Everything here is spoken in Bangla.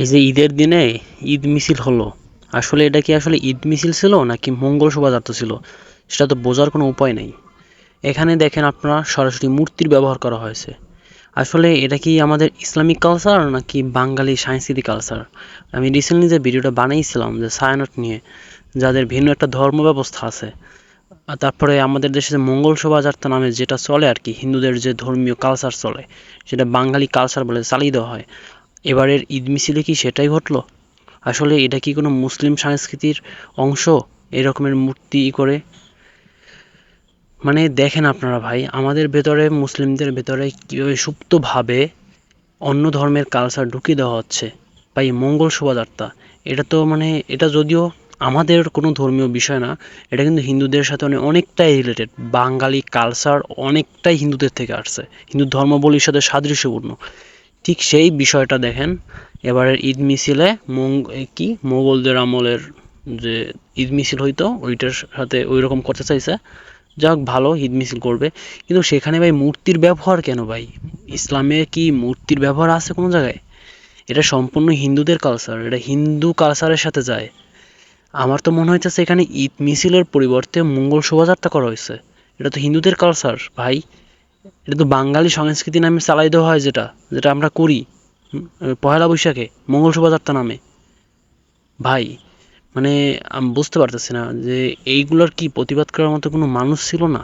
এই যে ঈদের দিনে ঈদ মিছিল হলো, আসলে এটা কি আসলে ঈদ মিছিল ছিল নাকি মঙ্গল শোভাযাত্রা ছিল? সেটা তো বোঝার কোনো উপায় নেই। এখানে দেখেন আপনারা সরাসরি মূর্তির ব্যবহার করা হয়েছে। আসলে এটা কি আমাদের ইসলামিক কালচার নাকি বাঙালি সাংস্কৃতিক কালচার? আমি রিসেন্টলি যে ভিডিওটা বানিয়েছিলাম, যে ছায়ানট নিয়ে, যাদের ভিন্ন একটা ধর্ম ব্যবস্থা আছে তারপরে আমাদের দেশে যে মঙ্গল শোভাযাত্রা নামে যেটা চলে আর কি, হিন্দুদের যে ধর্মীয় কালচার চলে, সেটা বাঙালি কালচার বলে চালিয়ে দেওয়া হয়। এবারের ঈদ মিছিলে কি সেটাই ঘটলো? আসলে এটা কি কোনো মুসলিম সংস্কৃতির অংশ? এরকমের মূর্তি করে? মানে দেখেন আপনারা ভাই, আমাদের ভেতরে, মুসলিমদের ভেতরে কীভাবে সুপ্তভাবে অন্য ধর্মের কালচার ঢুকিয়ে দেওয়া হচ্ছে। এই মঙ্গল শোভাযাত্রা। এটা তো মানে এটা যদিও আমাদের কোনো ধর্মীয় বিষয় না, এটা কিন্তু হিন্দুদের সাথে অনেক অনেকটাই রিলেটেড বাঙালি কালচার অনেকটাই হিন্দুদের থেকে আসছে। হিন্দু ধর্মাবলীর সাথে সাদৃশ্যপূর্ণ। ঠিক সেই বিষয়টা দেখেন। এবারের ঈদ মিছিলে মঙ্গ কি? মোগলদের আমলের যে ঈদ মিছিল হইতো, ওইটার সাথে ওই রকম করতে চাইছে। যাক, ভালো, ঈদ মিছিল করবে। কিন্তু সেখানে ভাই মূর্তির ব্যবহার কেন ভাই? ইসলামে কি মূর্তির ব্যবহার আছে কোনো জায়গায়? এটা সম্পূর্ণ হিন্দুদের কালচার এটা হিন্দু কালচারের সাথে যায়। আমার তো মনে হইতেছে এখানে ঈদ মিছিলের পরিবর্তে মঙ্গল শোভাযাত্রা করা হয়েছে এটা তো হিন্দুদের কালচার ভাই। এটা তো বাঙালি সংস্কৃতি নামে চালাই দেওয়া হয় যেটা যেটা আমরা করি পহেলা বৈশাখে, মঙ্গল শোভাযাত্রা নামে। ভাই মানে আমি বুঝতে পারতেছি না যে এইগুলোর কি প্রতিবাদ করার মতো কোনো মানুষ ছিল না?